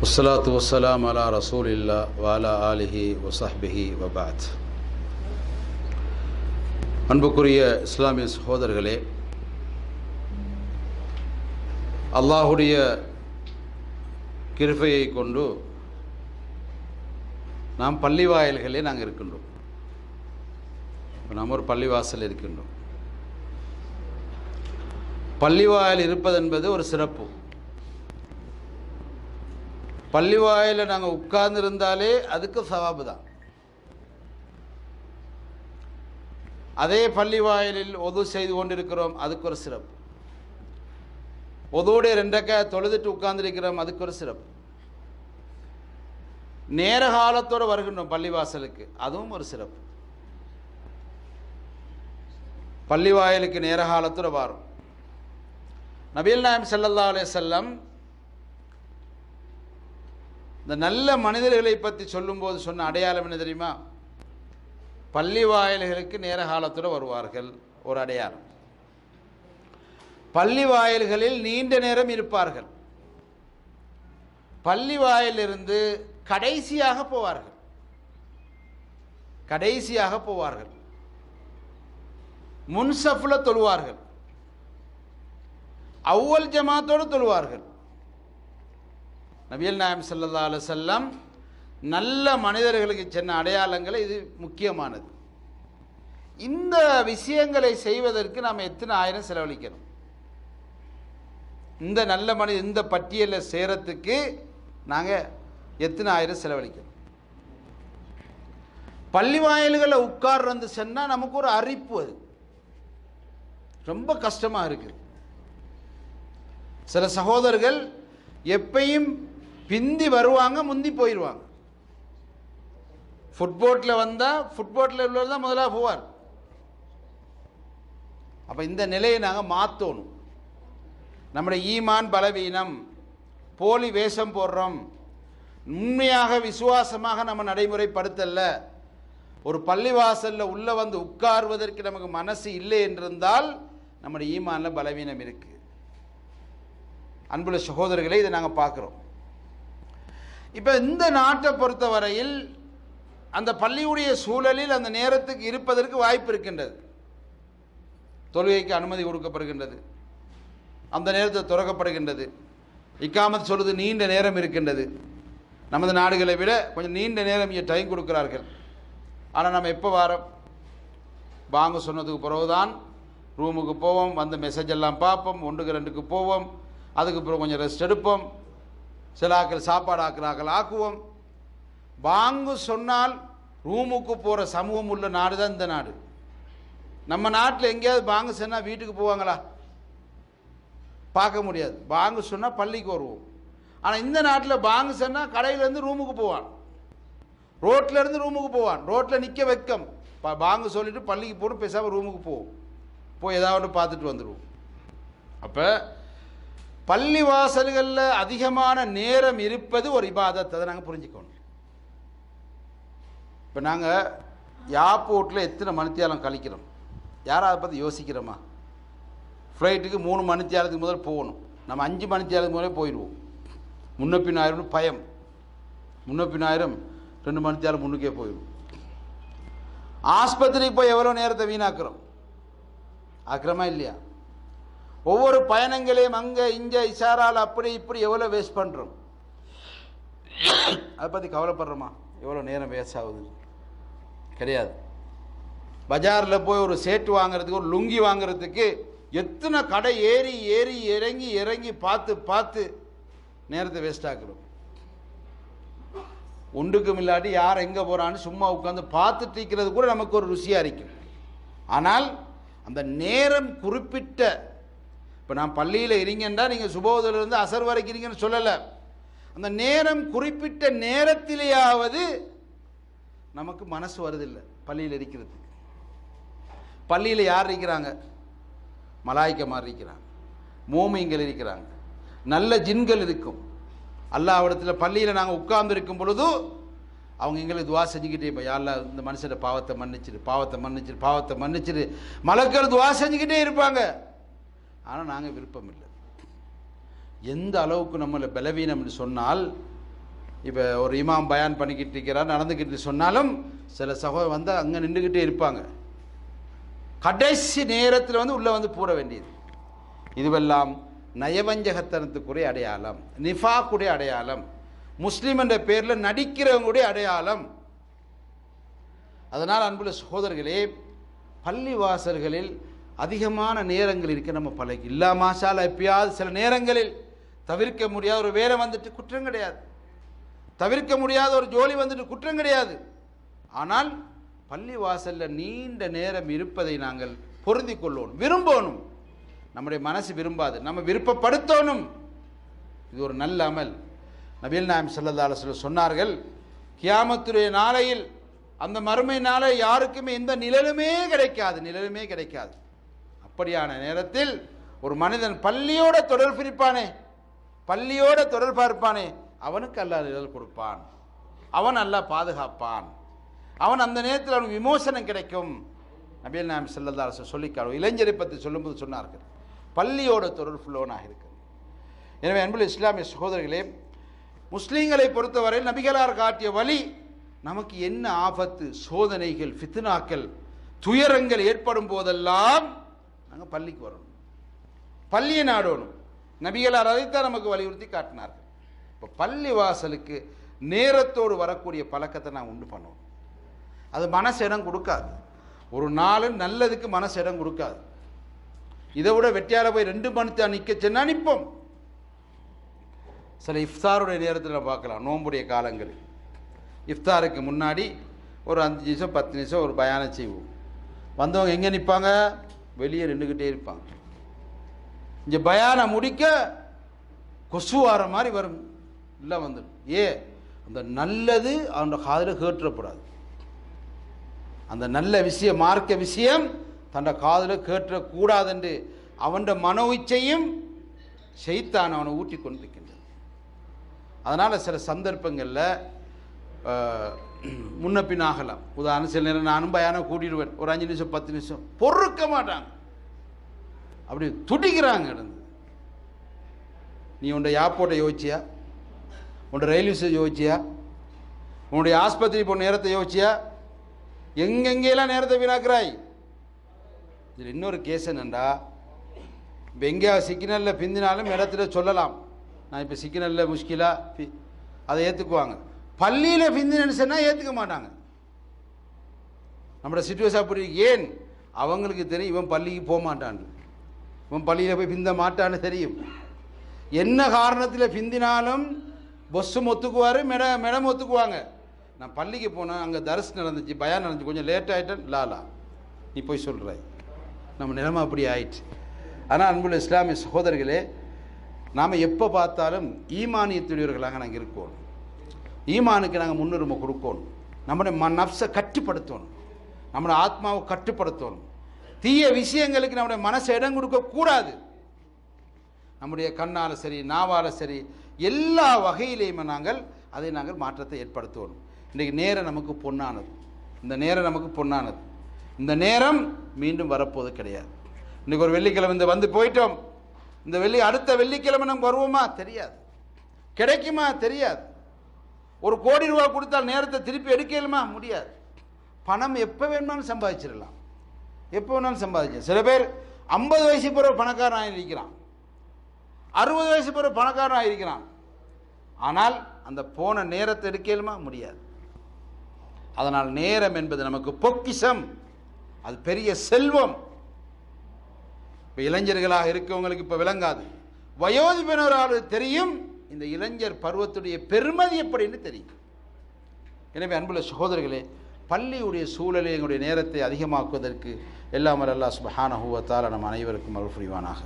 والصلاة والسلام على رسول الله وعلى آله وصحبه وبعد அன்புக்குரிய இஸ்லாமிய சகோதரர்களே அல்லாஹுடைய கிருபையை கொண்டு நாம் பள்ளி வாயில்களே நாங்கள் இருக்கின்றோம் இப்போ நாம் ஒரு பள்ளிவாசல் இருக்கின்றோம் பள்ளிவாயில் இருப்பது என்பது ஒரு சிறப்பு பள்ளி வாயில் நாங்கள் உட்கார்ந்துருந்தாலே அதுக்கு சவாபு தான். அதே பள்ளி வாயிலில் ஒது செய்து கொண்டிருக்கிறோம் அதுக்கு ஒரு சிறப்பு. ஒதுவுடைய ரெண்டக்க தொழுதுட்டு உட்கார்ந்துருக்கிறோம் அதுக்கு ஒரு சிறப்பு. நேர காலத்தோடு வருகின்றோம் பள்ளிவாசலுக்கு அதுவும் ஒரு சிறப்பு. பள்ளி வாயிலுக்கு நேர காலத்தோடு வரும். நபீல் நாயம் செல்லல்லா அலே செல்லம் இந்த நல்ல மனிதர்களை பற்றி சொல்லும்போது சொன்ன அடையாளம் என்ன தெரியுமா? பள்ளி வாயில்களுக்கு நேர காலத்தோடு வருவார்கள் ஒரு அடையாளம். பள்ளி வாயில்களில் நீண்ட நேரம் இருப்பார்கள். பள்ளி வாயிலிருந்து கடைசியாக போவார்கள். கடைசியாக போவார்கள். முன்சஃபில் தொழுவார்கள். அவ்வல் ஜமாத்தோடு தொழுவார்கள். நபியல் நாயம் சல்லா அலுவலம் நல்ல மனிதர்களுக்கு சென்ன அடையாளங்கள் இது முக்கியமானது. இந்த விஷயங்களை செய்வதற்கு நாம் எத்தனை ஆயிரம் செலவழிக்கணும்? இந்த நல்ல மனித இந்த பட்டியலில் சேரத்துக்கு நாங்கள் எத்தனை ஆயிரம் செலவழிக்கணும்? பள்ளி வாயில்களில் உட்கார்ந்து சொன்னால் நமக்கு ஒரு அரிப்பு அது. ரொம்ப கஷ்டமாக இருக்குது சில சகோதரர்கள் எப்பையும் பிந்தி வருவாங்க முந்தி போயிடுவாங்க ஃபுட்போட்டில் வந்தால் ஃபுட்போட்டில் உள்ளவர் தான் முதலாக போவார். அப்போ இந்த நிலையை நாங்கள் மாற்றணும் நம்முடைய ஈமான் பலவீனம் போலி வேஷம் போடுறோம் உண்மையாக விசுவாசமாக நம்ம நடைமுறைப்படுத்தல ஒரு பள்ளிவாசலில் உள்ளே வந்து உட்கார்வதற்கு நமக்கு மனசு இல்லை என்றிருந்தால் நம்முடைய ஈமானில் பலவீனம் இருக்குது அன்புள்ள சகோதரர்களை இதை நாங்கள் பார்க்குறோம். இப்போ இந்த நாட்டை பொறுத்தவரையில் அந்த பள்ளியுடைய சூழலில் அந்த நேரத்துக்கு இருப்பதற்கு வாய்ப்பு இருக்கின்றது. தொழுகைக்கு அனுமதி கொடுக்கப்படுகின்றது. அந்த நேரத்தில் துறக்கப்படுகின்றது. இக்காமத் சொல்வது நீண்ட நேரம் இருக்கின்றது. நமது நாடுகளை விட கொஞ்சம் நீண்ட நேரம் இங்கே டைம் கொடுக்கிறார்கள். ஆனால் நம்ம எப்போ வாரம்? வாங்க சொன்னதுக்கு பிறகுதான் ரூமுக்கு போவோம். வந்து மெசேஜ் எல்லாம் பார்ப்போம். ஒன்றுக்கு ரெண்டுக்கு போவோம். அதுக்கு பிறகு கொஞ்சம் ரெஸ்ட் எடுப்போம். சில ஆக்கள் சாப்பாடு ஆக்கிறாக்கள் ஆக்குவோம். பாங்கு சொன்னால் ரூமுக்கு போகிற சமூகம் உள்ள நாடு தான் இந்த நாடு. நம்ம நாட்டில் எங்கேயாவது பாங்கு சொன்னால் வீட்டுக்கு போவாங்களா? பார்க்க முடியாது. பாங்கு சொன்னால் பள்ளிக்கு வருவோம். ஆனால் இந்த நாட்டில் பாங்கு சொன்னால் கடையிலேருந்து ரூமுக்கு போவான். ரோட்டிலேருந்து ரூமுக்கு போவான். ரோட்டில் நிற்க வைக்கம். வாங்க பாங்கு சொல்லிவிட்டு பள்ளிக்கு போகணும் பேசாமல் ரூமுக்கு போவோம். போய் ஏதாவது பார்த்துட்டு வந்துடுவோம் அப்போ பள்ளி வாசல்களில் அதிகமான நேரம் இருப்பது ஒரு இபாதத்தை அதை நாங்கள் புரிஞ்சுக்கணும். இப்போ நாங்கள் ஏர்போர்ட்டில் எத்தனை மணித்தியாலம் கழிக்கிறோம்? யாராவது அதை பற்றி யோசிக்கிறோமா? ஃப்ளைட்டுக்கு மூணு மணித்தியாலத்துக்கு முதல் போகணும். நம்ம அஞ்சு மணித்தியாலத்துக்கு முதலே போயிடுவோம். முன்ன ஆயிரம்னு பயம். முன்ன ஆயிரம் ரெண்டு மணித்தியாலம் முன்னுக்கே போயிடும். ஆஸ்பத்திரிக்கு போய் எவ்வளோ நேரத்தை வீணாக்குறோம்? ஆக்கிறோமா இல்லையா? ஒவ்வொரு பயணங்களையும் அங்கே இங்கே இஷாரால் அப்படி இப்படி எவ்வளோ வேஸ்ட் பண்ணுறோம் அதை பற்றி கவலைப்படுறோமா? எவ்வளோ நேரம் வேஸ்ட் ஆகுது? கிடையாது. பஜாரில் போய் ஒரு சேட்டு வாங்குறதுக்கு ஒரு லுங்கி வாங்குறதுக்கு எத்தனை கடை ஏறி ஏறி இறங்கி இறங்கி பார்த்து பார்த்து நேரத்தை வேஸ்ட் ஆக்குறோம். ஒன்றுக்கும் இல்லாட்டி யார் எங்கே போகிறான்னு சும்மா உட்காந்து பார்த்துட்டு இருக்கிறது கூட நமக்கு ஒரு ருசியாக இருக்கும். ஆனால் அந்த நேரம் குறிப்பிட்ட இப்போ நான் பள்ளியில் இருங்கன்றா நீங்கள் சுபோதிலிருந்து அசர் வரைக்கும் சொல்லலை. அந்த நேரம் குறிப்பிட்ட நேரத்திலேயாவது நமக்கு மனசு வருதில்லை பள்ளியில் இருக்கிறதுக்கு. பள்ளியில் யார் இருக்கிறாங்க? மலாய்க்க மாதிரி இருக்கிறாங்க மோமிங்கள் இருக்கிறாங்க நல்ல ஜின்கள் இருக்கும். அல்லாவிடத்தில் பள்ளியில் நாங்கள் உட்கார்ந்து இருக்கும் பொழுது அவங்க எங்களுக்கு துவா செஞ்சுக்கிட்டே இப்போ யாரில் இந்த மனுஷனை பாவத்தை மன்னிச்சிரு பாவத்தை மன்னிச்சிரு பாவத்தை மன்னிச்சிரு. மலக்கள் துவா செஞ்சுக்கிட்டே இருப்பாங்க. ஆனால் நாங்கள் விருப்பம் இல்லை எந்த அளவுக்கு நம்மளை பலவீனம்னு என்று சொன்னால் இப்போ ஒரு இமாம் பயான் பண்ணிக்கிட்டு இருக்கிறார் நடந்துக்கிட்டு சொன்னாலும் சில சகோ வந்து அங்கே நின்றுக்கிட்டே இருப்பாங்க. கடைசி நேரத்தில் வந்து உள்ளே வந்து பூர வேண்டியது. இதுவெல்லாம் நயவஞ்சகத்தனத்துக்குரிய அடையாளம் நிஃபாக்குடைய அடையாளம் முஸ்லீம் என்ற பேரில் நடிக்கிறவங்களுடைய அடையாளம். அதனால் அன்புள்ள சகோதரர்களே பள்ளி வாசல்களில் அதிகமான நேரங்கள் இருக்க நம்ம பழகி. இல்லா மாசால எப்பயாவது சில நேரங்களில் தவிர்க்க முடியாத ஒரு வேலை வந்துட்டு குற்றம் கிடையாது. தவிர்க்க முடியாத ஒரு ஜோலி வந்துட்டு குற்றம் கிடையாது. ஆனால் பள்ளி வாசலில் நீண்ட நேரம் இருப்பதை நாங்கள் பொருந்தி கொள்ளணும் விரும்பணும். நம்முடைய மனசு விரும்பாது நம்ம விருப்பப்படுத்தணும். இது ஒரு நல்ல அமல். நபீல் நாயம் செல்லதால சொன்னார்கள் கியாமத்துடைய நாளையில் அந்த மறுமை நாளை யாருக்குமே எந்த நிழலுமே கிடைக்காது நிழலுமே கிடைக்காது. அப்படியான நேரத்தில் ஒரு மனிதன் பள்ளியோட தொடர்பு இருப்பானே பள்ளியோட தொடர் இருப்பானே அவனுக்கு அல்லா நிழல் கொடுப்பான். அவன் அல்லா பாதுகாப்பான். அவன் அந்த நேரத்தில் அவனுக்கு விமோசனம் கிடைக்கும். நபீல் நாம் செல்லதா அரசு சொல்லிக்காரு இளைஞரை பற்றி சொல்லும்போது சொன்னார்கள் பள்ளியோட தொடர்புள்ளவனாக இருக்கிறது எனவே அன்புள்ள இஸ்லாமிய சகோதரர்களே முஸ்லீம்களை பொறுத்தவரை நபிகளார் காட்டிய வழி நமக்கு என்ன ஆபத்து சோதனைகள் ஃபித்னாக்கள் துயரங்கள் ஏற்படும் போதெல்லாம் நாங்கள் பள்ளிக்கு வரணும். பள்ளியை நாடணும். நபிகளார் அதைத்தான் நமக்கு வலியுறுத்தி காட்டினார்கள். இப்போ பள்ளி வாசலுக்கு நேரத்தோடு வரக்கூடிய பழக்கத்தை நான் உண்டு பண்ணுவோம் அது மனசு இடம் கொடுக்காது. ஒரு நாள் நல்லதுக்கு மனசு இடம் கொடுக்காது. இதை விட வெட்டியால போய் ரெண்டு மணித்தா நிற்க சொன்னா நிற்போம் சில இஃப்தாருடைய நேரத்தில் பார்க்கலாம். நோம்புடைய காலங்களில் இஃப்தாருக்கு முன்னாடி ஒரு அஞ்சு நிமிஷம் பத்து நிமிஷம் ஒரு பயானம் செய்வோம். வந்தவங்க எங்கே நிற்பாங்க வெளியே நின்றுக்கிட்டே இருப்பாங்க இங்கே பயானை முடிக்க கொசு வார மாதிரி வரும். இல்லை வந்துடும். ஏ அந்த நல்லது அவனோட காதில் கேட்டுறப்படாது அந்த நல்ல விஷயம் மார்க்க விஷயம் தன்னோட காதில் கேட்டுறக்கூடாதென்று அவனோட மன உச்சையும் செய்தான் அவனை ஊட்டி கொண்டிருக்கின்றது. அதனால் சில சந்தர்ப்பங்களில் முன்ன பின் ஆகலாம் உதாரணம் சில நேரம் நானும் பயானம் கூட்டிடுவேன் ஒரு அஞ்சு நிமிஷம் பத்து நிமிஷம். பொறுக்க மாட்டாங்க. அப்படி துடிக்கிறாங்க இருந்து. நீ உன்னை ஏர்போர்ட்டை யோசிச்சியா? உன்னோட ரயில்வே ஸ்டேஷன் யோசிச்சியா? உன்னுடைய ஆஸ்பத்திரி போன நேரத்தை யோசிச்சியா? எங்கெங்கெல்லாம் நேரத்தை வீணாக்குறாய்? இதில் இன்னொரு கேஸ் என்னண்டா இப்போ எங்கேயா சிக்னலில் பிந்தினாலும் இடத்துல சொல்லலாம். நான் இப்போ சிக்னலில் முஷ்கிலாக அதை ஏற்றுக்குவாங்க பள்ளியில் பிந்தினு சொன்னால் ஏற்றுக்க மாட்டாங்க. நம்மளோட சுச்சுவேஷன் அப்படி ஏன்? அவங்களுக்கு தெரியும் இவன் பள்ளிக்கு போக மாட்டான்னு. இவன் பள்ளியில் போய் பிந்த மாட்டான்னு தெரியும். என்ன காரணத்தில் பிந்தினாலும் பஸ்ஸும் ஒத்துக்குவார் மெட மேடம் ஒத்துக்குவாங்க. நான் பள்ளிக்கு போனேன் அங்கே தரிசு நடந்துச்சு பயம் நடந்துச்சு கொஞ்சம் லேட் ஆகிட்டேன் லாலா நீ போய் சொல்கிற நம்ம நிலைமை அப்படி ஆயிடுச்சு. ஆனால் அன்புள்ள இஸ்லாமிய சகோதரர்களே நாம் எப்போ பார்த்தாலும் ஈமானியத்துடையவர்களாக நாங்கள் இருக்கோம். ஈமானுக்கு நாங்கள் முன்னுரிமை கொடுக்கணும். நம்முடைய ம நப்சை கட்டுப்படுத்தணும். நம்முடைய ஆத்மாவை கட்டுப்படுத்தணும். தீய விஷயங்களுக்கு நம்முடைய மனசை இடம் கொடுக்கக்கூடாது நம்முடைய கண்ணால் சரி நாவால் சரி எல்லா வகையிலையுமே நாங்கள் அதை நாங்கள் மாற்றத்தை ஏற்படுத்தணும். இன்றைக்கு நேரம் நமக்கு பொன்னானது. இந்த நேரம் நமக்கு பொன்னானது. இந்த நேரம் மீண்டும் வரப்போவது கிடையாது. இன்றைக்கி ஒரு வெள்ளிக்கிழமை இந்த வந்து போயிட்டோம். இந்த வெள்ளி அடுத்த வெள்ளிக்கிழமை நம்ம வருவோமா? தெரியாது. கிடைக்குமா? தெரியாது. ஒரு கோடி ரூபா கொடுத்தால் நேரத்தை திருப்பி எடுக்கலுமா? முடியாது. பணம் எப்போ வேணுமாலும் சம்பாதிச்சிடலாம். எப்போ வேணாலும் சம்பாதிச்சு சில பேர் ஐம்பது வயசு பிறகு பணக்காரனாக இருக்கிறான் அறுபது வயசு பிறகு பணக்காரனாக இருக்கிறான் ஆனால் அந்த போன நேரத்தை எடுக்கலுமா? முடியாது. அதனால் நேரம் என்பது நமக்கு பொக்கிஷம். அது பெரிய செல்வம். இப்போ இளைஞர்களாக இருக்கவங்களுக்கு இப்போ விளங்காது. வயோதிபனர் தெரியும். இந்த இளைஞர் பருவத்துடைய பெருமதி எப்படின்னு தெரியும். எனவே அன்புள்ள சகோதரர்களே பள்ளியுடைய சூழலை எங்களுடைய நேரத்தை அதிகமாக்குவதற்கு எல்லாம் அல்லா சுபஹானஹூவத்தால் நம் அனைவருக்கும் அருள் புரிவானாக.